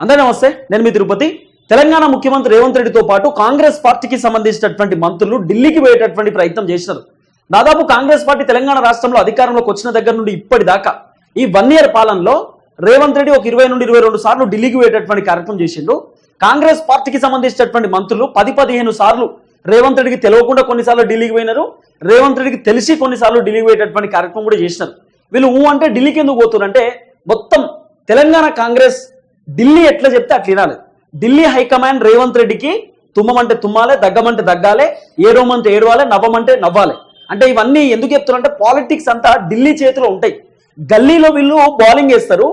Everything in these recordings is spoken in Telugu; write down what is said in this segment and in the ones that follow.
అందరూ నమస్తే నేను మీ తిరుపతి. తెలంగాణ ముఖ్యమంత్రి రేవంత్ రెడ్డితో పాటు కాంగ్రెస్ పార్టీకి సంబంధించినటువంటి మంత్రులు ఢిల్లీకి పోయేటటువంటి ప్రయత్నం చేసినారు. దాదాపు కాంగ్రెస్ పార్టీ తెలంగాణ రాష్ట్రంలో అధికారంలోకి వచ్చిన దగ్గర నుండి ఇప్పటిదాకా ఈ వన్ ఇయర్ పాలనలో రేవంత్ రెడ్డి ఒక ఇరవై నుండి ఇరవై రెండు సార్లు ఢిల్లీకి పోయేటటువంటి కార్యక్రమం చేసిండు. కాంగ్రెస్ పార్టీకి సంబంధించినటువంటి మంత్రులు పది పదిహేను సార్లు రేవంత్ రెడ్డికి తెలియకుండా కొన్నిసార్లు ఢిల్లీకి పోయినారు. రేవంత్ రెడ్డికి తెలిసి కొన్నిసార్లు ఢిల్లీకి పోయేటటువంటి కార్యక్రమం కూడా చేసినారు. వీళ్ళు ఊ అంటే ఢిల్లీకి ఎందుకు పోతున్నారంటే మొత్తం తెలంగాణ కాంగ్రెస్ ఢిల్లీ ఎట్లా చెప్తే అట్లా వినాలి. ఢిల్లీ హైకమాండ్ రేవంత్ రెడ్డికి తుమ్మమంటే తుమ్మాలే దగ్గమంటే దగ్గాలే ఏడవమంటే ఏడవాలే నవ్వమంటే నవ్వాలి. అంటే ఇవన్నీ ఎందుకు చెప్తున్నారంటే పాలిటిక్స్ అంతా ఢిల్లీ చేతిలో ఉంటాయి. గల్లీలో వీళ్ళు బౌలింగ్ వేస్తారు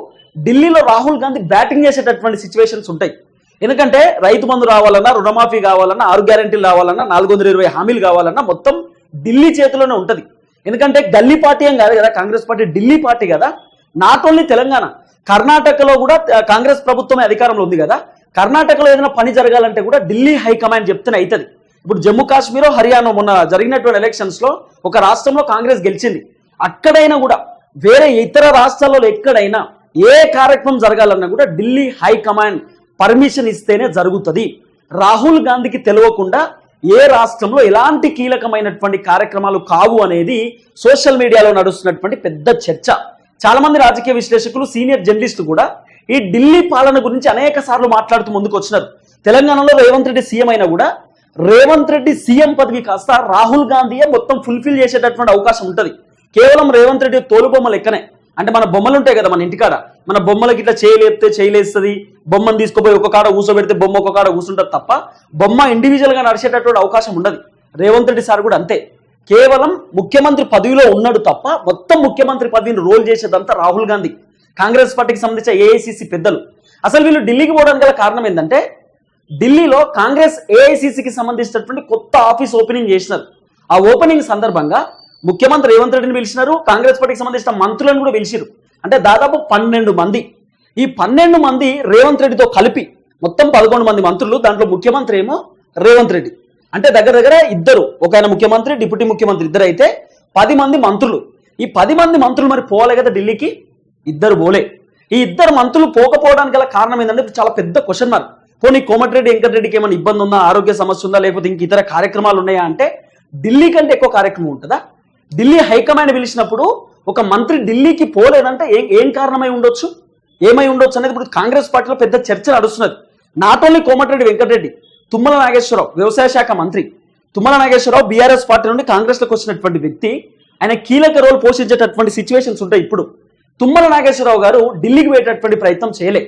ఢిల్లీలో రాహుల్ గాంధీ బ్యాటింగ్ చేసేటటువంటి సిచ్యువేషన్స్ ఉంటాయి. ఎందుకంటే రైతు బంధు రావాలన్నా రుణమాఫీ కావాలన్నా ఆరు గ్యారెంటీలు రావాలన్నా నాలుగు వందల ఇరవై హామీలు కావాలన్నా మొత్తం ఢిల్లీ చేతిలోనే ఉంటుంది. ఎందుకంటే గల్లీ పార్టీ ఏం కాదు కదా కాంగ్రెస్ పార్టీ ఢిల్లీ పార్టీ కదా. Not only Telangana. కర్ణాటకలో కూడా కాంగ్రెస్ ప్రభుత్వమే అధికారంలో ఉంది కదా? కర్ణాటకలో ఏదైనా పని జరగాలంటే కూడా ఢిల్లీ హైకమాండ్ చెప్తేనే అవుతుంది ఇప్పుడు జమ్మూ కాశ్మీర్ హర్యానా మొన్న జరిగినటువంటి ఎలక్షన్స్లో ఒక రాష్ట్రంలో కాంగ్రెస్ గెలిచింది. అక్కడైనా కూడా వేరే ఇతర రాష్ట్రాలలో ఎక్కడైనా ఏ కార్యక్రమం జరగాలన్నా కూడా ఢిల్లీ హైకమాండ్ పర్మిషన్ ఇస్తేనే జరుగుతుంది. రాహుల్ గాంధీకి తెలియకుండా ఏ రాష్ట్రంలో ఎలాంటి కీలకమైనటువంటి కార్యక్రమాలు కావు అనేది సోషల్ మీడియాలో నడుస్తున్నటువంటి పెద్ద చర్చ. చాలా మంది రాజకీయ విశ్లేషకులు సీనియర్ జర్నలిస్ట్ కూడా ఈ ఢిల్లీ పాలన గురించి అనేక సార్లు మాట్లాడుతూ ముందుకు వచ్చినారు. తెలంగాణలో రేవంత్ రెడ్డి సీఎం అయినా కూడా రేవంత్ రెడ్డి సీఎం పదవి కాస్త రాహుల్ గాంధీయే మొత్తం ఫుల్ఫిల్ చేసేటటువంటి అవకాశం ఉంటుంది. కేవలం రేవంత్ రెడ్డి తోలుబొమ్మ లెక్కనే. అంటే మన బొమ్మలు ఉంటాయి కదా మన ఇంటికాడ. మన బొమ్మలకి ఇట్లా చేయలేపితే చేయలేస్తుంది బొమ్మను తీసుకుపోయి ఒక కాడ కూర్చోబెడితే బొమ్మ ఒక కాడ కూర్చుంటుంది తప్ప బొమ్మ ఇండివిజువల్గా నడిచేటటువంటి అవకాశం ఉండదు. రేవంత్ రెడ్డి సార్ కూడా అంతే. కేవలం ముఖ్యమంత్రి పదవిలో ఉన్నాడు తప్ప మొత్తం ముఖ్యమంత్రి పదవిని రోల్ చేసేదంతా రాహుల్ గాంధీ. కాంగ్రెస్ పార్టీకి సంబంధించిన ఏఐసిసి పెద్దలు. అసలు వీళ్ళు ఢిల్లీకి పోవడానికి గల కారణం ఏంటంటే ఢిల్లీలో కాంగ్రెస్ ఏఐసిసికి సంబంధించినటువంటి కొత్త ఆఫీస్ ఓపెనింగ్ చేసినారు. ఆ ఓపెనింగ్ సందర్భంగా ముఖ్యమంత్రి రేవంత్ రెడ్డిని పిలిచినారు కాంగ్రెస్ పార్టీకి సంబంధించిన మంత్రులను కూడా పిలిచిరు అంటే దాదాపు పన్నెండు మంది. ఈ పన్నెండు మంది రేవంత్ రెడ్డితో కలిపి మొత్తం పదకొండు మంది మంత్రులు దాంట్లో ముఖ్యమంత్రి ఏమో రేవంత్ రెడ్డి. అంటే దగ్గర దగ్గర ఇద్దరు ఒక ఆయన ముఖ్యమంత్రి డిప్యూటీ ముఖ్యమంత్రి ఇద్దరు అయితే పది మంది మంత్రులు. ఈ పది మంది మంత్రులు మరి పోలే కదా ఢిల్లీకి? ఇద్దరు పోలే. ఈ ఇద్దరు మంత్రులు పోకపోవడానికి గల కారణం ఏంటంటే ఇప్పుడు చాలా పెద్ద క్వశ్చన్ మార్క్ పోనీ కోమటిరెడ్డి వెంకటరెడ్డికి ఏమైనా ఇబ్బంది ఉందా ఆరోగ్య సమస్య ఉందా లేకపోతే ఇంక ఇతర కార్యక్రమాలు ఉన్నాయా అంటే ఢిల్లీ కంటే ఎక్కువ కార్యక్రమం ఉంటుందా? ఢిల్లీ హైకమాండ్ పిలిచినప్పుడు ఒక మంత్రి ఢిల్లీకి పోలేదంటే ఏం ఏం కారణమై ఉండొచ్చు? ఏమై ఉండొచ్చు అనేది ఇప్పుడు కాంగ్రెస్ పార్టీలో పెద్ద చర్చ నడుస్తున్నది. Not only Komatireddy Venkatreddy. Tummala Nageswararao వ్యవసాయ శాఖ మంత్రి. తుమ్మల నాగేశ్వరరావు బీఆర్ఎస్ పార్టీ నుండి కాంగ్రెస్లోకి వచ్చినటువంటి వ్యక్తి. ఆయన కీలక రోల్ పోషించేటటువంటి సిచ్యువేషన్స్ ఉంటాయి ఇప్పుడు. తుమ్మల నాగేశ్వరరావు గారు ఢిల్లీకి పోయేటటువంటి ప్రయత్నం చేయలే.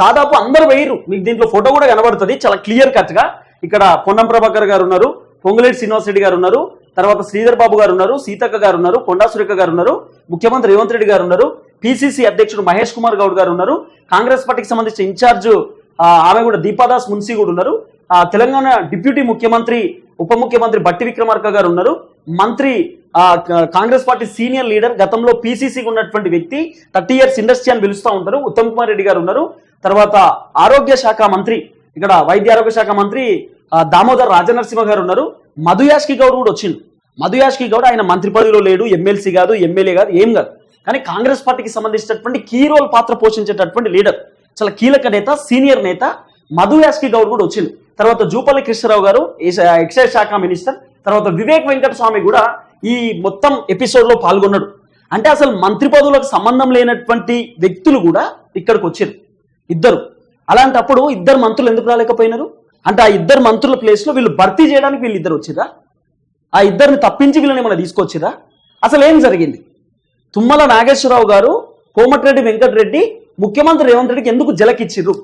దాదాపు అందరూ వేయరు. మీకు దీంట్లో ఫోటో కూడా కనబడుతుంది. చాలా క్లియర్ కట్గా ఇక్కడ పొన్నం ప్రభాకర్ గారు ఉన్నారు పొంగులేటి శ్రీనివాస్ రెడ్డి గారు ఉన్నారు తర్వాత శ్రీధర్ బాబు గారు ఉన్నారు సీతక్క గారు ఉన్నారు కొండా సురేఖ గారు ఉన్నారు ముఖ్యమంత్రి రేవంత్ రెడ్డి గారు ఉన్నారు పిసిసి అధ్యక్షుడు మహేష్ కుమార్ గౌడ్ గారు ఉన్నారు కాంగ్రెస్ పార్టీకి సంబంధించిన ఇన్ఛార్జ్ ఆమె కూడా దీపాదాస్ మున్సీ కూడా ఉన్నారు. తెలంగాణ డిప్యూటీ ముఖ్యమంత్రి ఉప ముఖ్యమంత్రి బట్టి విక్రమార్క గారు ఉన్నారు. మంత్రి కాంగ్రెస్ పార్టీ సీనియర్ లీడర్ గతంలో పీసీసీకి ఉన్నటువంటి వ్యక్తి థర్టీ ఇయర్స్ ఇండస్ట్రీ అని పిలుస్తూ ఉంటారు. ఉత్తమ్ కుమార్ రెడ్డి గారు ఉన్నారు. తర్వాత ఆరోగ్య శాఖ మంత్రి ఇక్కడ వైద్య ఆరోగ్య శాఖ మంత్రి దామోదర్ రాజనరసింహ గారు ఉన్నారు. మధుయాష్కి గౌడ్ కూడా వచ్చిండు. మధుయాష్కి గౌడ్ ఆయన మంత్రి పదవిలో లేడు. ఎమ్మెల్సీ కాదు ఎమ్మెల్యే కాదు ఏం కాదు. కానీ కాంగ్రెస్ పార్టీకి సంబంధించినటువంటి కీ రోల్ పాత్ర పోషించేటటువంటి లీడర్. చాలా కీలక నేత సీనియర్ నేత మధుయాష్కి గౌడ్ కూడా వచ్చింది తర్వాత జూపల్లి కృష్ణరావు గారు ఎక్సైజ్ శాఖ మినిస్టర్ తర్వాత వివేక్ వెంకట స్వామి కూడా ఈ మొత్తం ఎపిసోడ్లో పాల్గొన్నాడు. అంటే అసలు మంత్రి పదవులకు సంబంధం లేనటువంటి వ్యక్తులు కూడా ఇక్కడికి వచ్చారు. ఇద్దరు. అలాంటప్పుడు ఇద్దరు మంత్రులు ఎందుకు రాలేకపోయినారు? అంటే ఆ ఇద్దరు మంత్రుల ప్లేస్లో వీళ్ళు భర్తీ చేయడానికి వీళ్ళు ఇద్దరు వచ్చిరా? ఆ ఇద్దరిని తప్పించి వీళ్ళని ఏమైనా తీసుకొచ్చిరా? అసలు ఏం జరిగింది? తుమ్మల నాగేశ్వరరావు గారు కోమటిరెడ్డి వెంకటరెడ్డి ముఖ్యమంత్రి రేవంత్ రెడ్డికి ఎందుకు జలకిచ్చిర్రు?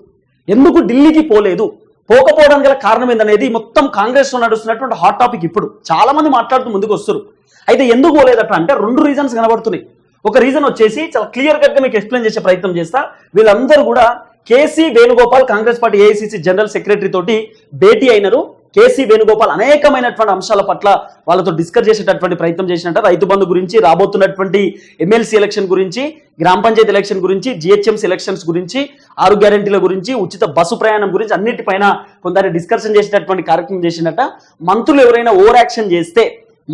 ఎందుకు ఢిల్లీకి పోలేదు? పోకపోవడానికి గల కారణం ఏందనేది మొత్తం కాంగ్రెస్లో నడుస్తున్నటువంటి హాట్ టాపిక్ ఇప్పుడు. చాలా మంది మాట్లాడుతూ ముందుకు వస్తారు. అయితే ఎందుకు పోలేదట అంటే రెండు రీజన్స్ కనబడుతున్నాయి. ఒక రీజన్ వచ్చేసి చాలా క్లియర్గా మీకు ఎక్స్ప్లెయిన్ చేసే ప్రయత్నం చేస్తా. వీళ్ళందరూ కూడా KC Venugopal Congress party AICC general secretary తోటి భేటీ అయినారు. కేసీ వేణుగోపాల్ అనేకమైనటువంటి అంశాల పట్ల వాళ్ళతో డిస్కస్ చేసేటటువంటి ప్రయత్నం చేసినట్ట. రైతు బంధు గురించి రాబోతున్నటువంటి ఎమ్మెల్సీ ఎలక్షన్ గురించి గ్రామ పంచాయతీ ఎలక్షన్ గురించి జిహెచ్ఎంసీ ఎలక్షన్స్ గురించి ఆరు గ్యారంటీల గురించి ఉచిత బస్సు ప్రయాణం గురించి అన్నిటిపైన కొందరు డిస్కషన్ చేసేటటువంటి కార్యక్రమం చేసినట్ట. మంత్రులు ఎవరైనా ఓవర్ యాక్షన్ చేస్తే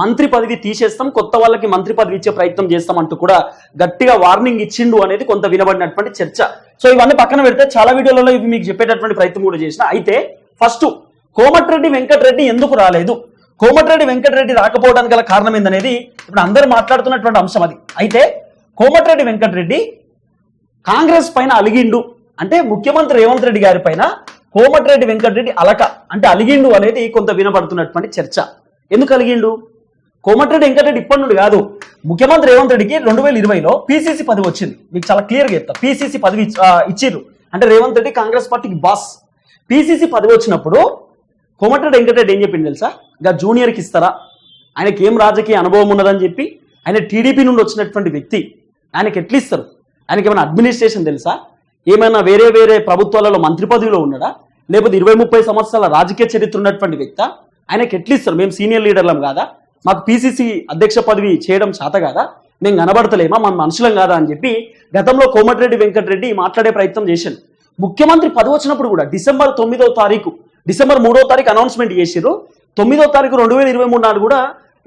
మంత్రి పదవి తీసేస్తాం కొత్త వాళ్ళకి మంత్రి పదవి ఇచ్చే ప్రయత్నం చేస్తాం అంటూ కూడా గట్టిగా వార్నింగ్ ఇచ్చిండు అనేది కొంత వినబడినటువంటి చర్చ. సో ఇవన్నీ పక్కన పెడితే చాలా వీడియోలలో ఇవి మీకు చెప్పేటటువంటి ప్రయత్నం కూడా చేసిన. అయితే ఫస్ట్ కోమటిరెడ్డి వెంకటరెడ్డి ఎందుకు రాలేదు? కోమటిరెడ్డి వెంకటరెడ్డి రాకపోవడానికి గల కారణం ఏందనేది ఇప్పుడు అందరూ మాట్లాడుతున్నటువంటి అంశం అది. అయితే కోమటిరెడ్డి వెంకటరెడ్డి కాంగ్రెస్ పైన అలిగిండు. అంటే ముఖ్యమంత్రి రేవంత్ రెడ్డి గారి పైన కోమటిరెడ్డి వెంకటరెడ్డి అలక. అంటే అలిగిండు అనేది కొంత వినబడుతున్నటువంటి చర్చ. ఎందుకు అలిగిండు? కోమటిరెడ్డి వెంకటరెడ్డి ఇప్పటి నుండి కాదు. ముఖ్యమంత్రి రేవంత్ రెడ్డికి రెండు వేల ఇరవైలో పీసీసీ పదవి వచ్చింది. మీకు చాలా క్లియర్గా చెప్తా. పీసీసీ పదవి ఇచ్- ఇచ్చిర్రు. అంటే రేవంత్ రెడ్డి కాంగ్రెస్ పార్టీకి బాస్. పీసీసీ పదవి వచ్చినప్పుడు కోమటిరెడ్డి వెంకటరెడ్డి ఏం చెప్పింది తెలుసా? ఇంకా జూనియర్కి ఇస్తారా? ఆయనకి ఏం రాజకీయ అనుభవం ఉన్నదని చెప్పి ఆయన టీడీపీ నుండి వచ్చినటువంటి వ్యక్తి. ఆయనకి ఎట్లా ఇస్తారు? ఆయనకి ఏమైనా అడ్మినిస్ట్రేషన్ తెలుసా? ఏమైనా వేరే వేరే ప్రభుత్వాలలో మంత్రి పదవిలో ఉన్నాడా? లేకపోతే ఇరవై ముప్పై సంవత్సరాల రాజకీయ చరిత్ర ఉన్నటువంటి వ్యక్తి? ఆయనకి ఎట్లా ఇస్తారు? మేము సీనియర్ లీడర్లం కాదా? మాకు పీసీసీ అధ్యక్ష పదవి చేయడం చేత కాదా? మేము కనబడతలేమా? మన మనుషులం కాదా? అని చెప్పి గతంలో కోమటిరెడ్డి వెంకటరెడ్డి మాట్లాడే ప్రయత్నం చేశాను ముఖ్యమంత్రి పదవి వచ్చినప్పుడు కూడా డిసెంబర్ తొమ్మిదవ తారీఖు డిసెంబర్ మూడో తారీఖు అనౌన్స్మెంట్ చేసిర్రు. తొమ్మిదో తారీఖు రెండు వేల ఇరవై మూడు నాడు కూడా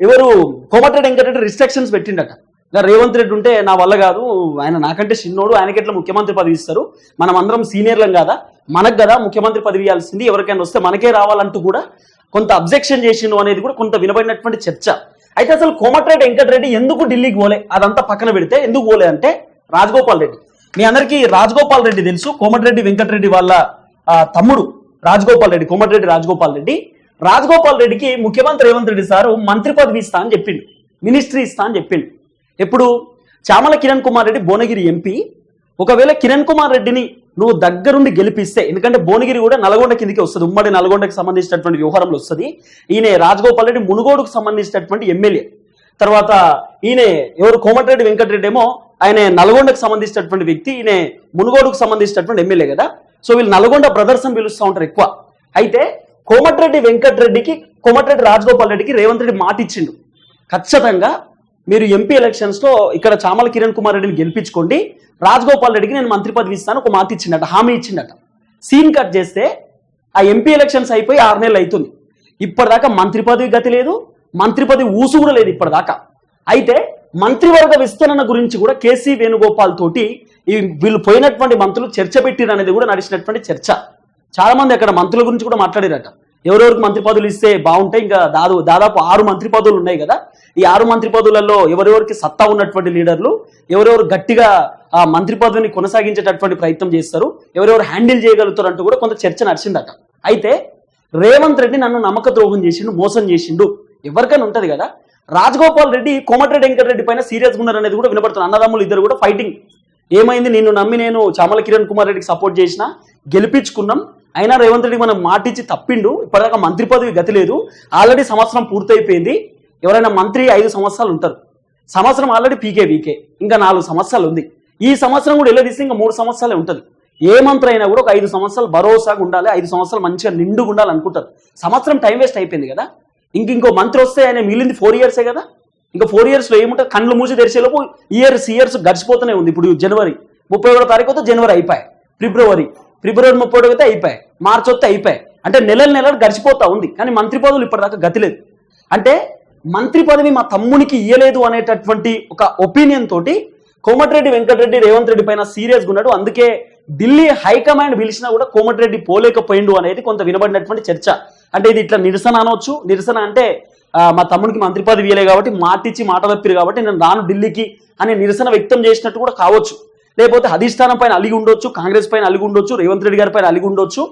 ఎవరు కోమటిరెడ్డి వెంకటరెడ్డి రిస్ట్రిక్షన్స్ పెట్టిండట. రేవంత్ రెడ్డి ఉంటే నా వల్ల కాదు ఆయన నాకంటే చిన్నోడు ఆయనకి ఎట్లా ముఖ్యమంత్రి పదవి ఇస్తారు? మనం అందరం సీనియర్లం కదా? మనకు కదా ముఖ్యమంత్రి పదవి ఇవ్వాల్సింది ఎవరికైనా వస్తే మనకే రావాలంటూ కూడా కొంత అబ్జెక్షన్ చేసిండు అనేది కూడా కొంత వినబడినటువంటి చర్చ. అయితే అసలు కోమటిరెడ్డి వెంకటరెడ్డి ఎందుకు ఢిల్లీకి పోలే? అదంతా పక్కన పెడితే ఎందుకు పోలే అంటే రాజగోపాల్ రెడ్డి. మీ అందరికీ రాజగోపాల్ రెడ్డి తెలుసు కోమటిరెడ్డి వెంకటరెడ్డి వాళ్ళ తమ్ముడు. రాజగోపాల్ రెడ్డి కోమటిరెడ్డి రాజగోపాల్ రెడ్డి. రాజగోపాల్ రెడ్డికి ముఖ్యమంత్రి రేవంత్ రెడ్డి సారు మంత్రి పదవి ఇస్తా అని చెప్పిండు. మినిస్ట్రీ ఇస్తా అని చెప్పిండు. ఎప్పుడు? చామల కిరణ్ కుమార్ రెడ్డి భువనగిరి ఎంపీ. ఒకవేళ కిరణ్ కుమార్ రెడ్డిని నువ్వు దగ్గరుండి గెలిపిస్తే ఎందుకంటే భువనగిరి కూడా నల్గొండ కిందికి వస్తుంది ఉమ్మడి నల్గొండకి సంబంధించినటువంటి వ్యవహారంలో వస్తుంది. ఈయన రాజగోపాల్ రెడ్డి మునుగోడుకు సంబంధించినటువంటి ఎమ్మెల్యే. తర్వాత ఈయన ఎవరు? కోమటిరెడ్డి వెంకటరెడ్డి ఏమో ఆయన నల్గొండకు సంబంధించినటువంటి వ్యక్తి ఈయన మునుగోడుకు సంబంధించినటువంటి ఎమ్మెల్యే కదా. సో వీళ్ళు నల్గొండ బ్రదర్స్ అని పిలుస్తూ ఉంటారు ఎక్కువ. అయితే కోమటిరెడ్డి వెంకటరెడ్డికి కోమటిరెడ్డి రాజగోపాల్ రెడ్డికి రేవంత్ రెడ్డి మాట ఇచ్చిండు. ఖచ్చితంగా మీరు ఎంపీ ఎలక్షన్స్లో ఇక్కడ చామల కిరణ్ కుమార్ రెడ్డిని గెలిపించుకోండి. రాజగోపాల్ రెడ్డికి నేను మంత్రి పదవి ఇస్తాను ఒక మాట ఇచ్చిండట హామీ ఇచ్చిండట. సీన్ కట్ చేస్తే ఆ ఎంపీ ఎలక్షన్స్ అయిపోయి ఆరు నెలలు అవుతుంది ఇప్పటిదాకా మంత్రి పదవి గతి లేదు మంత్రి పదవి ఊసు కూడా లేదు ఇప్పటిదాకా. అయితే మంత్రివర్గ విస్తరణ గురించి కూడా కేసీ వేణుగోపాల్ తోటి ఈ వీళ్ళు పోయినటువంటి మంత్రులు చర్చ పెట్టిరు అనేది కూడా నడిచినటువంటి చర్చ. చాలా మంది అక్కడ మంత్రుల గురించి కూడా మాట్లాడారట. ఎవరెవరికి మంత్రి పదవులు ఇస్తే బాగుంటాయి ఇంకా దాదాపు దాదాపు ఆరు మంత్రి పదవులు ఉన్నాయి కదా. ఈ ఆరు మంత్రి పదవులలో ఎవరెవరికి సత్తా ఉన్నటువంటి లీడర్లు ఎవరెవరు గట్టిగా ఆ మంత్రి పదవిని కొనసాగించేటటువంటి ప్రయత్నం చేస్తారు ఎవరెవరు హ్యాండిల్ చేయగలుగుతారు అంటూ కూడా కొంత చర్చ నడిచిందట. అయితే రేవంత్ రెడ్డి నన్ను నమ్మక ద్రోహం చేసిండు మోసం చేసిండు. ఎవరికైనా ఉంటది కదా. రాజగోపాల్ రెడ్డి కోమటిరెడ్డి వెంకటరెడ్డి పైన సీరియస్గా ఉన్నారనేది కూడా వినపడుతుంది అన్నదమ్ములు ఇద్దరు కూడా ఫైటింగ్ ఏమైంది? నిన్ను నమ్మి నేను చామల కిరణ్ కుమార్ రెడ్డికి సపోర్ట్ చేసిన గెలిపించుకున్నాం. అయినా రేవంత్ రెడ్డికి మనం మాటిచ్చి తప్పిండు. ఇప్పటిదాకా మంత్రి పదవి గతి లేదు. ఆల్రెడీ సంవత్సరం పూర్తయిపోయింది. ఎవరైనా మంత్రి ఐదు సంవత్సరాలు ఉంటారు. సంవత్సరం ఆల్రెడీ పీకే వీకే. ఇంకా నాలుగు సంవత్సరాలు ఉంది. ఈ సంవత్సరం కూడా ఎలా తీస్తే ఇంకా మూడు సంవత్సరాలే ఉంటుంది. ఏ మంత్రి అయినా కూడా ఒక ఐదు సంవత్సరాలు భరోసాగా ఉండాలి. ఐదు సంవత్సరాలు మంచిగా నిండుగా ఉండాలి అనుకుంటారు సంవత్సరం టైం వేస్ట్ అయిపోయింది కదా. ఇంక ఇంకో మంత్రి వస్తే ఆయన మిగిలింది ఫోర్ ఇయర్సే కదా. ఇంకా ఫోర్ ఇయర్స్లో ఏముంటే కళ్ళు మూసి తెరిచేలోపు ఇయర్స్ ఇయర్స్ గడిచిపోతూనే ఉంది. ఇప్పుడు జనవరి ముప్పై ఒకటో తారీఖు వస్తే జనవరి అయిపోయాయి. ఫిబ్రవరి ఫిబ్రవరి ముప్పై ఒకటి అయితే అయిపోయాయి. మార్చి వస్తే అయిపోయాయి. అంటే నెలలు నెలలు గడిచిపోతా ఉంది. కానీ మంత్రి పదవులు ఇప్పటిదాకా గతి లేదు అంటే మంత్రి పదవి మా తమ్మునికి ఇయ్యలేదు అనేటటువంటి ఒక ఒపీనియన్ తోటి కోమటిరెడ్డి వెంకటరెడ్డి రేవంత్ రెడ్డి పైన సీరియస్గా ఉన్నాడు. అందుకే ఢిల్లీ హైకమాండ్ పిలిచినా కూడా కోమటిరెడ్డి పోలేకపోయిండు అనేది కొంత వినబడినటువంటి చర్చ. అంటే ఇది ఇట్లా నిరసన అనవచ్చు నిరసన అంటే మా తమ్మునికి మంత్రి పదవి ఇయ్యలే కాబట్టి మాటిచ్చి మాట తప్పిరు కాబట్టి నేను రాను ఢిల్లీకి అనే నిరసన వ్యక్తం చేసినట్టు కూడా కావచ్చు. లేకపోతే అధిష్టానం పైన అలిగి ఉండొచ్చు కాంగ్రెస్ పైన అలిగి ఉండొచ్చు రేవంత్ రెడ్డి గారి పైన అలిగి ఉండొచ్చు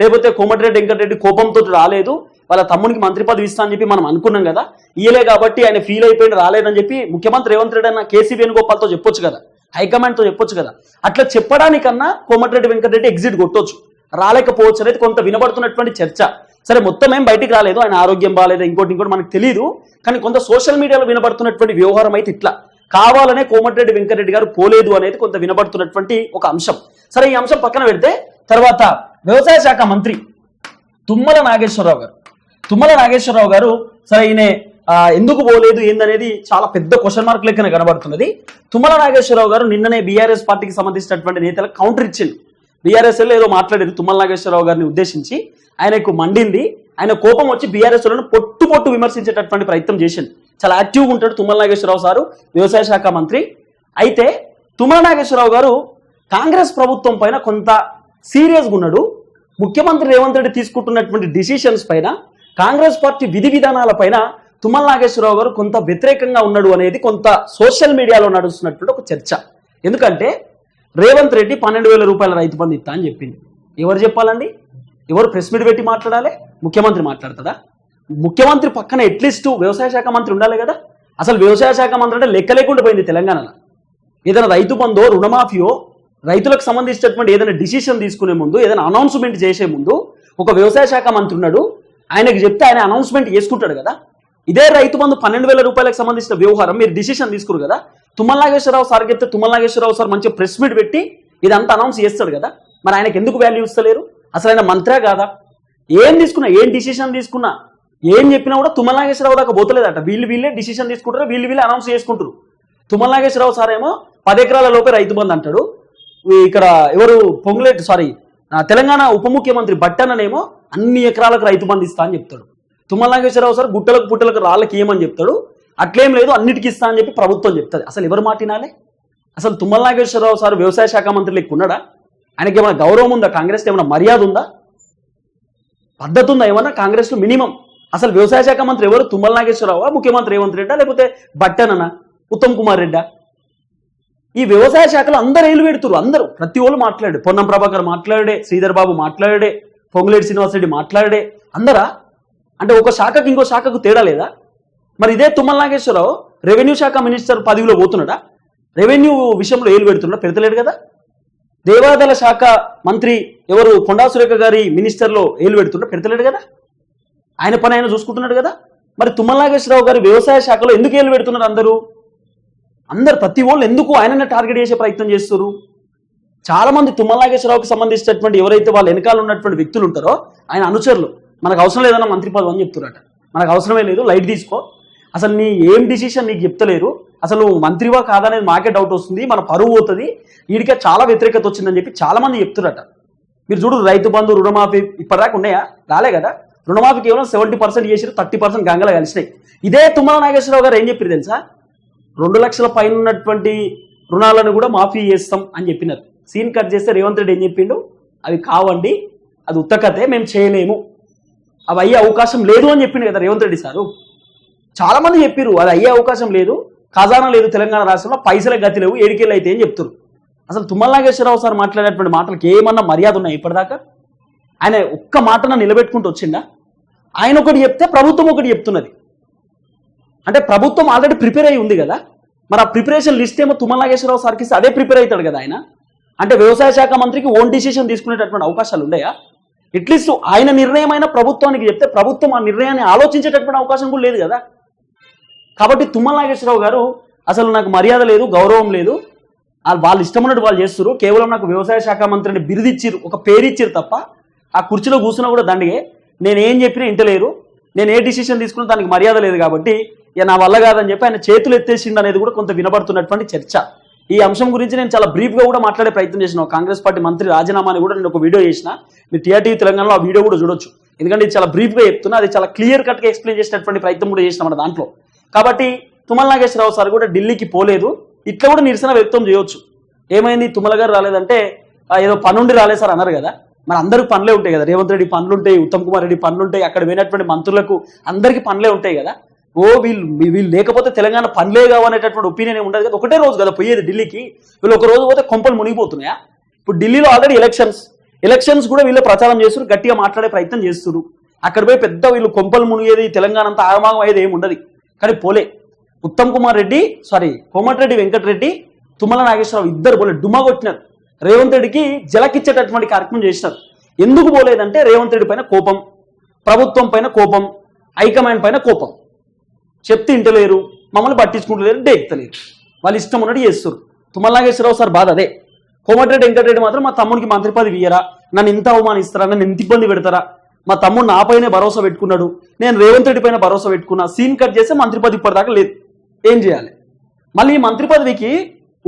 లేకపోతే కోమటిరెడ్డి వెంకటరెడ్డి కోపంతో రాలేదు వాళ్ళ తమ్మునికి మంత్రి పదవి ఇస్తా అని చెప్పి మనం అనుకున్నాం కదా ఇయ్యలే కాబట్టి ఆయన ఫీల్ అయిపోయింది రాలేదని చెప్పి ముఖ్యమంత్రి రేవంత్ రెడ్డి అన్న కేసీ వేణుగోపాల్తో చెప్పొచ్చు కదా హైకమాండ్తో చెప్పొచ్చు కదా. అట్లా చెప్పడానికన్నా కోమటిరెడ్డి వెంకటరెడ్డి ఎగ్జిట్ కొట్టొచ్చు. రాలేకపోవచ్చు అనేది కొంత వినబడుతున్నటువంటి చర్చ. సరే మొత్తం ఏం బయటికి రాలేదు. ఆయన ఆరోగ్యం బాగాలేదు ఇంకోటి ఇంకోటి మనకు తెలియదు కానీ కొంత సోషల్ మీడియాలో వినబడుతున్నటువంటి వ్యవహారం అయితే ఇట్లా. కావాలనే కోమటిరెడ్డి వెంకటరెడ్డి గారు పోలేదు అనేది కొంత వినబడుతున్నటువంటి ఒక అంశం. సరే ఈ అంశం పక్కన పెడితే తర్వాత వ్యవసాయ శాఖ మంత్రి తుమ్మల నాగేశ్వరరావు గారు. తుమ్మల నాగేశ్వరరావు గారు సరే ఈయన ఎందుకు పోలేదు ఏందనేది చాలా పెద్ద క్వశ్చన్ మార్క్ లెక్కన కనబడుతున్నది. తుమ్మల నాగేశ్వరరావు గారు నిన్ననే బీఆర్ఎస్ పార్టీకి సంబంధించినటువంటి నేతలకు కౌంటర్ ఇచ్చింది బీఆర్ఎస్ఎల్ ఏదో మాట్లాడారు తుమ్మల నాగేశ్వరరావు గారిని ఉద్దేశించి. ఆయనకు మండింది. ఆయన కోపం వచ్చి బీఆర్ఎస్ పొట్టు పొట్టు విమర్శించేటటువంటి ప్రయత్నం చేసింది చాలా యాక్టివ్గా ఉంటాడు తుమ్మల నాగేశ్వరరావు సారు వ్యవసాయ శాఖ మంత్రి. అయితే తుమ్మల నాగేశ్వరరావు గారు కాంగ్రెస్ ప్రభుత్వం పైన కొంత సీరియస్గా ఉన్నాడు. ముఖ్యమంత్రి రేవంత్ రెడ్డి తీసుకుంటున్నటువంటి డిసిషన్స్ పైన కాంగ్రెస్ పార్టీ విధి విధానాల పైన తుమ్మల నాగేశ్వరరావు గారు కొంత వ్యతిరేకంగా ఉన్నాడు అనేది కొంత సోషల్ మీడియాలో నడుస్తున్నటువంటి ఒక చర్చ. ఎందుకంటే రేవంత్ రెడ్డి పన్నెండు వేల రూపాయల రైతు బంధు ఇస్తా అని చెప్పింది ఎవరు చెప్పాలండి? ఎవరు ప్రెస్ మీట్ పెట్టి మాట్లాడాలి? ముఖ్యమంత్రి మాట్లాడుతుందా? ముఖ్యమంత్రి పక్కన అట్లీస్ట్ వ్యవసాయ శాఖ మంత్రి ఉండాలి కదా? అసలు వ్యవసాయ శాఖ మంత్రి అంటే లెక్క లేకుండా పోయింది తెలంగాణలో. ఏదైనా రైతు బంధో రుణమాఫీయో రైతులకు సంబంధించినటువంటి ఏదైనా డిసిషన్ తీసుకునే ముందు ఏదైనా అనౌన్స్మెంట్ చేసే ముందు ఒక వ్యవసాయ శాఖ మంత్రి ఉన్నాడు ఆయనకి చెప్తే ఆయన అనౌన్స్మెంట్ చేసుకుంటాడు కదా? ఇదే రైతు బంధు పన్నెండు వేల రూపాయలకు సంబంధించిన వ్యవహారం మీరు డిసిషన్ తీసుకురు కదా? తుమ్మల నాగేశ్వరరావు సార్ చెప్తే తుమ్మల నాగేశ్వరరావు సార్ మంచి ప్రెస్ మీట్ పెట్టి ఇదంతా అనౌన్స్ చేస్తాడు కదా. మరి ఆయనకి ఎందుకు వాల్యూ ఇస్తలేరు? అసలు ఆయన మంత్రే కాదా? ఏం తీసుకున్నా ఏం డిసిషన్ తీసుకున్నా ఏం చెప్పినా కూడా తుమ్మల నాగేశ్వరరావు దాకా పోతలేదట. వీళ్ళు వీళ్ళే డిసిషన్ తీసుకుంటారు వీళ్ళు వీళ్ళే అనౌన్స్ చేసుకుంటారు. తుమ్మల నాగేశ్వరరావు సార్ ఏమో పది ఎకరాల లోపే రైతు బంధు అంటాడు. ఇక్కడ ఎవరు పొంగులేటి సారీ ఆ, తెలంగాణ ఉప ముఖ్యమంత్రి బట్టననేమో అన్ని ఎకరాలకు రైతు బంధు ఇస్తా అని చెప్తాడు. తుమ్మల నాగేశ్వరరావు సార్ గుట్టలకు పుట్టలకు రాళ్ళకి ఏమని చెప్తాడు? అట్లేం లేదు అన్నిటికీ ఇస్తా అని చెప్పి ప్రభుత్వం చెప్తుంది. అసలు ఎవరు మాటినాలే అసలు తుమ్మల నాగేశ్వరరావు సార్ వ్యవసాయ శాఖ మంత్రి లెక్క ఉన్నాడా? ఆయనకి ఏమైనా గౌరవం ఉందా? కాంగ్రెస్కి ఏమైనా మర్యాద ఉందా? పద్ధతి ఉందా? ఏమన్నా కాంగ్రెస్లో మినిమం? అసలు వ్యవసాయ శాఖ మంత్రి ఎవరు? తుమ్మల నాగేశ్వరరావు? ముఖ్యమంత్రి రేవంత్ రెడ్డా? లేకపోతే బట్టననా? ఉత్తమ్ కుమార్ రెడ్డా? ఈ వ్యవసాయ శాఖలో అందరు ఏలు పెడుతురు అందరూ. ప్రతి ఒళ్ళు మాట్లాడే. పొన్నం ప్రభాకర్ మాట్లాడే శ్రీధర్ బాబు మాట్లాడే పొంగులేటి శ్రీనివాసరెడ్డి మాట్లాడే. అందరా? అంటే ఒక శాఖకు ఇంకో శాఖకు తేడా లేదా? మరి ఇదే తుమ్మల నాగేశ్వరరావు రెవెన్యూ శాఖ మినిస్టర్ పదవిలో పోతున్నాడా? రెవెన్యూ విషయంలో ఏలు పెడుతున్నాడా? పెడతలేడు కదా? దేవాదాల శాఖ మంత్రి ఎవరు కొండా సురేఖ గారి మినిస్టర్లో ఏలు పెడుతుంటే పెడతలేడు కదా? ఆయన పని ఆయన చూసుకుంటున్నాడు కదా? మరి తుమ్మల నాగేశ్వరరావు గారి వ్యవసాయ శాఖలో ఎందుకు ఏలు పెడుతున్నారు అందరూ? అందరు ప్రతి వాళ్ళు ఎందుకు ఆయననే టార్గెట్ చేసే ప్రయత్నం చేస్తారు చాలా మంది తుమ్మల నాగేశ్వరరావుకి సంబంధించినటువంటి ఎవరైతే వాళ్ళ వెనకాల ఉన్నటువంటి వ్యక్తులు ఉంటారో ఆయన అనుచరులు. మనకు అవసరం లేదన్న మంత్రి పదవి అని చెప్తున్నారట. మనకు అవసరమే లేదు లైట్ తీసుకో. అసలు నీ ఏం డిసిషన్ నీకు చెప్తలేరు. అసలు మంత్రివా కాదనేది మాకే డౌట్ వస్తుంది. మన పరువు పోతుంది. వీడికే చాలా వ్యతిరేకత వచ్చిందని చెప్పి చాలా మంది చెప్తున్నారట. మీరు చూడు రైతు బంధు రుణమాఫీ ఇప్పటిదాకా ఉన్నాయా? రాలే కదా. రుణమాఫీ కేవలం సెవెంటీ పర్సెంట్ చేసిరు థర్టీ పర్సెంట్ గంగల కలిసినాయి. ఇదే తుమ్మల నాగేశ్వరరావు గారు ఏం చెప్పారు తెలుసా? రెండు లక్షల పైన ఉన్నటువంటి రుణాలను కూడా మాఫీ చేస్తాం అని చెప్పినారు. సీన్ కట్ చేస్తే రేవంత్ రెడ్డి ఏం చెప్పిండు? అవి కావండి అది ఉత్తకతే మేము చేయలేము. అవి అయ్యే అవకాశం లేదు అని చెప్పిండు కదా రేవంత్ రెడ్డి సారు. చాలా మంది చెప్పారు అది అయ్యే అవకాశం లేదు. ఖజానా లేదు తెలంగాణ రాష్ట్రంలో పైసలే గతి లేవు ఏడికెళ్ళి అయితే అని చెప్తారు అసలు తుమ్మల నాగేశ్వరరావు సార్ మాట్లాడేటువంటి మాటలకు ఏమన్నా మర్యాద ఉన్నాయి ఇప్పటిదాకా? ఆయన ఒక్క మాటన నిలబెట్టుకుంటూ వచ్చిందా ఆయన ఒకటి చెప్తే ప్రభుత్వం ఒకటి చెప్తున్నది. అంటే ప్రభుత్వం ఆల్రెడీ ప్రిపేర్ అయి ఉంది కదా. మరి ఆ ప్రిపరేషన్ లిస్ట్ ఏమో తుమ్మల నాగేశ్వరరావు సార్కి ఇస్తే అదే ప్రిపేర్ అవుతాడు కదా ఆయన. అంటే వ్యవసాయ శాఖ మంత్రికి ఓన్ డిసిషన్ తీసుకునేటటువంటి అవకాశాలు ఉన్నాయా? అట్లీస్ట్ ఆయన నిర్ణయం అయినా ప్రభుత్వానికి చెప్తే ప్రభుత్వం ఆ నిర్ణయాన్ని ఆలోచించేటటువంటి అవకాశం కూడా లేదు కదా. కాబట్టి తుమ్మల నాగేశ్వరరావు గారు అసలు నాకు మర్యాద లేదు గౌరవం లేదు. వాళ్ళు ఇష్టం ఉన్నట్టు వాళ్ళు చేస్తారు కేవలం నాకు వ్యవసాయ శాఖ మంత్రిని బిరుదిచ్చిరు ఒక పేరు తప్ప ఆ కుర్చీలో కూర్చున్నా కూడా దండిగే. నేను ఏం చెప్పినా ఇంటలేరు. నేను ఏ డిసిషన్ తీసుకున్నా దానికి మర్యాద లేదు కాబట్టి ఇక నా వల్ల కాదని చెప్పి ఆయన చేతులు ఎత్తేసిండు అనేది కూడా కొంత వినబడుతున్నటువంటి చర్చ. ఈ అంశం గురించి నేను చాలా బ్రీఫ్గా కూడా మాట్లాడే ప్రయత్నం చేసిన కాంగ్రెస్ పార్టీ మంత్రి రాజీనామాని కూడా నేను ఒక వీడియో చేసిన. మీరు టీఆర్టీవీ తెలంగాణలో ఆ వీడియో కూడా చూడొచ్చు. ఎందుకంటే ఇది చాలా బ్రీఫ్గా చెప్తున్నా అది చాలా క్లియర్ కట్గా ఎక్స్ప్లెయిన్ చేసినటువంటి ప్రయత్నం కూడా చేసిన మన దాంట్లో. కాబట్టి తుమ్మల నాగేశ్వరరావు సార్ కూడా ఢిల్లీకి పోలేదు. ఇట్లా కూడా నిరసన వ్యక్తం చేయొచ్చు. ఏమైంది? తుమ్మల గారు రాలేదంటే ఏదో పనుండి రాలేదు సార్ అన్నారు కదా. మరి అందరికి పనులే ఉంటాయి కదా. రేవంత్ రెడ్డి పనులు ఉంటాయి ఉత్తమ్ కుమార్ రెడ్డి పనులు ఉంటాయి అక్కడ పోయినటువంటి మంత్రులకు అందరికీ పనులే ఉంటాయి కదా. ఓ వీళ్ళు వీళ్ళు లేకపోతే తెలంగాణ పనులే కావనేటటువంటి ఒపీనియన్ ఏమి ఉండదు కదా. ఒకటే రోజు కదా పోయేది ఢిల్లీకి. వీళ్ళు ఒక రోజు పోతే కొంపలు మునిగిపోతున్నాయా? ఇప్పుడు ఢిల్లీలో ఆల్రెడీ ఎలక్షన్స్. ఎలక్షన్స్ కూడా వీళ్ళు ప్రచారం చేస్తున్నారు గట్టిగా మాట్లాడే ప్రయత్నం చేస్తున్నారు. అక్కడ పోయి పెద్ద వీళ్ళు కొంపలు మునిగేది తెలంగాణ అంతా ఆగమాగం అయ్యేది ఏమి ఉండదు. కానీ పోలే. ఉత్తమ్ కుమార్ రెడ్డి సారీ కోమటిరెడ్డి వెంకటరెడ్డి తుమ్మల నాగేశ్వరరావు ఇద్దరు పోలే డుమా కొట్టినారు. రేవంత్ రెడ్డికి జలకిచ్చేటటువంటి కార్యక్రమం చేసినారు. ఎందుకు పోలేదంటే రేవంత్ రెడ్డి పైన కోపం ప్రభుత్వం పైన కోపం హైకమాండ్ పైన కోపం. చెప్తే ఇంటలేరు మమ్మల్ని పట్టించుకుంటలేరు డేక్తలేరు వాళ్ళు ఇష్టం ఉన్నట్టు చేస్తారు తుమ్మల నాగేశ్వరరావు సార్ బాధ అదే. కోమటిరెడ్డి వెంకటరెడ్డి మాత్రం మా తమ్ముడికి మంత్రి పదవి ఇయ్యరా? నన్ను ఇంత అవమానిస్తారా? నన్ను ఎంత ఇబ్బంది పెడతారా? మా తమ్ముడు నాపైనే భరోసా పెట్టుకున్నాడు. నేను రేవంత్ రెడ్డి పైన భరోసా పెట్టుకున్నా. సీన్ కట్ చేస్తే మంత్రి పదవి ఇప్పటిదాకా లేదు. ఏం చేయాలి? మళ్ళీ ఈ మంత్రి పదవికి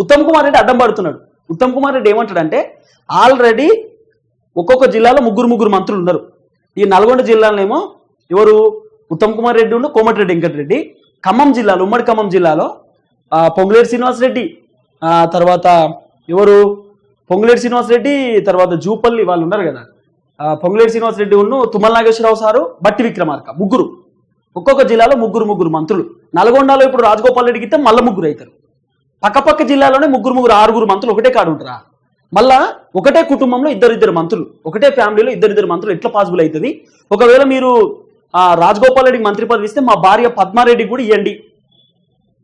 ఉత్తమ్ కుమార్ రెడ్డి అడ్డం పడుతున్నాడు. ఉత్తమ్ కుమార్ రెడ్డి ఏమంటాడంటే ఆల్రెడీ ఒక్కొక్క జిల్లాలో ముగ్గురు ముగ్గురు మంత్రులు ఉన్నారు. ఈ నల్గొండ జిల్లాలోనేమో ఎవరు? ఉత్తమ్ కుమార్ రెడ్డి ఉన్న కోమటిరెడ్డి వెంకటరెడ్డి. ఖమ్మం జిల్లాలో ఉమ్మడి ఖమ్మం జిల్లాలో పొంగులేటి శ్రీనివాసరెడ్డి తర్వాత ఎవరు? పొంగులేటి శ్రీనివాసరెడ్డి తర్వాత జూపల్లి వాళ్ళు ఉన్నారు కదా. ఆ, పొంగులేటి శ్రీనివాసరెడ్డి ఉన్ను తుమ్మల నాగేశ్వరరావు సారు బట్టి విక్రమార్క ముగ్గురు. ఒక్కొక్క జిల్లాలో ముగ్గురు ముగ్గురు మంత్రులు. నల్గొండలో ఇప్పుడు రాజగోపాల్ రెడ్డికి ఇస్తే మళ్ళీ ముగ్గురు అవుతారు పక్కపక్క జిల్లాలోనే ముగ్గురు ముగ్గురు ఆరుగురు మంత్రులు ఒకటే కాడు ఉంటారా? మళ్ళా ఒకటే కుటుంబంలో ఇద్దరిద్దరు మంత్రులు ఒకటే ఫ్యామిలీలో ఇద్దరిద్దరు మంత్రులు ఎట్లా పాసిబుల్ అవుతుంది ఒకవేళ మీరు రాజగోపాల్ రెడ్డికి మంత్రి పదవి ఇస్తే మా భార్య పద్మారెడ్డి కూడా ఇవ్వండి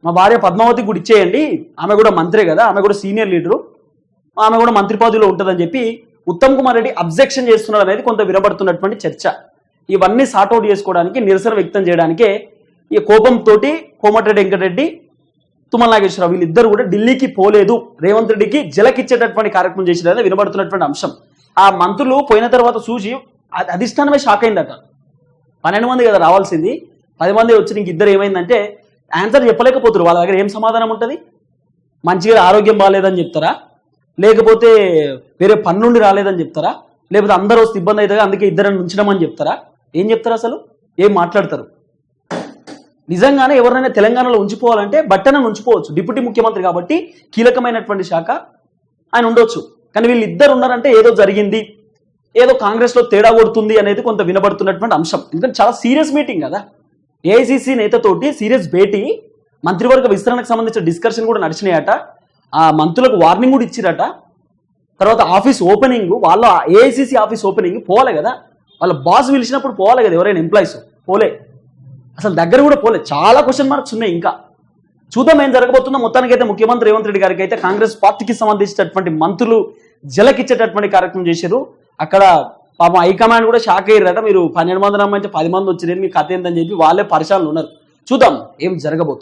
మా భార్య పద్మావతి కూడా ఇచ్చేయండి. ఆమె కూడా మంత్రే కదా ఆమె కూడా సీనియర్ లీడరు. ఆమె కూడా మంత్రి పదవిలో ఉంటుందని చెప్పి ఉత్తమ్ కుమార్ రెడ్డి అబ్జెక్షన్ చేస్తున్నాడు అనేది కొంత వినబడుతున్నటువంటి చర్చ. ఇవన్నీ సార్ట్అవుట్ చేసుకోవడానికి నిరసన వ్యక్తం చేయడానికే ఈ కోపంతో కోమటిరెడ్డి వెంకటరెడ్డి తుమ్మల నాగేశ్వరరావు వీళ్ళిద్దరు కూడా ఢిల్లీకి పోలేదు. రేవంత్ రెడ్డికి జలకిచ్చేటటువంటి కార్యక్రమం చేసినది వినబడుతున్నటువంటి అంశం. ఆ మంత్రులు పోయిన తర్వాత చూసి అధిష్టానమే షాక్ అయిందట. పన్నెండు మంది కదా రావాల్సింది. పది మంది వచ్చి ఇంక ఇద్దరు ఏమైందంటే ఆన్సర్ చెప్పలేకపోతున్నారు వాళ్ళ దగ్గర ఏం సమాధానం ఉంటుంది? మంచిగా ఆరోగ్యం బాగాలేదని చెప్తారా? లేకపోతే వేరే పని నుండి రాలేదని చెప్తారా? లేకపోతే అందరూ వస్తే ఇబ్బంది అవుతుంది అందుకే ఇద్దరిని ఉంచడమని చెప్తారా? ఏం చెప్తారు అసలు? ఏం మాట్లాడతారు? నిజంగానే ఎవరినైనా తెలంగాణలో ఉంచిపోవాలంటే బట్టన ఉంచిపోవచ్చు డిప్యూటీ ముఖ్యమంత్రి కాబట్టి కీలకమైనటువంటి శాఖ ఆయన ఉండొచ్చు. కానీ వీళ్ళు ఇద్దరు ఉన్నారంటే ఏదో జరిగింది ఏదో కాంగ్రెస్లో తేడా కొడుతుంది అనేది కొంత వినబడుతున్నటువంటి అంశం. ఎందుకంటే చాలా సీరియస్ మీటింగ్ కదా. ఏఐసిసి నేతతోటి సీరియస్ భేటీ మంత్రివర్గ విస్తరణకు సంబంధించిన డిస్కషన్ కూడా నడిచినాయట. ఆ మంత్రులకు వార్నింగ్ కూడా ఇచ్చిరట. తర్వాత ఆఫీస్ ఓపెనింగ్ వాళ్ళ ఏఐసిసి ఆఫీస్ ఓపెనింగ్ పోలే కదా. వాళ్ళ బాస్ పిలిచినప్పుడు పోవాలి కదా ఎవరైనా ఎంప్లాయీస్ పోలే. అసలు దగ్గర కూడా పోలే. చాలా క్వశ్చన్ మార్క్స్ ఉన్నాయి ఇంకా. చూద్దాం ఏం జరగబోతుందో. మొత్తానికైతే ముఖ్యమంత్రి రేవంత్ రెడ్డి గారికి అయితే కాంగ్రెస్ పార్టీకి సంబంధించినటువంటి మంత్రులు జలకిచ్చేటటువంటి కార్యక్రమం చేశారు అక్కడ పాపం హైకమాండ్ కూడా షాక్ అయ్యారట. మీరు పన్నెండు మంది రమ్మంటే పది మంది వచ్చినారు మీ కథ ఏందని చెప్పి వాళ్ళే పరిశాలను ఉన్నారు. చూద్దాం ఏం జరగబోతుంది.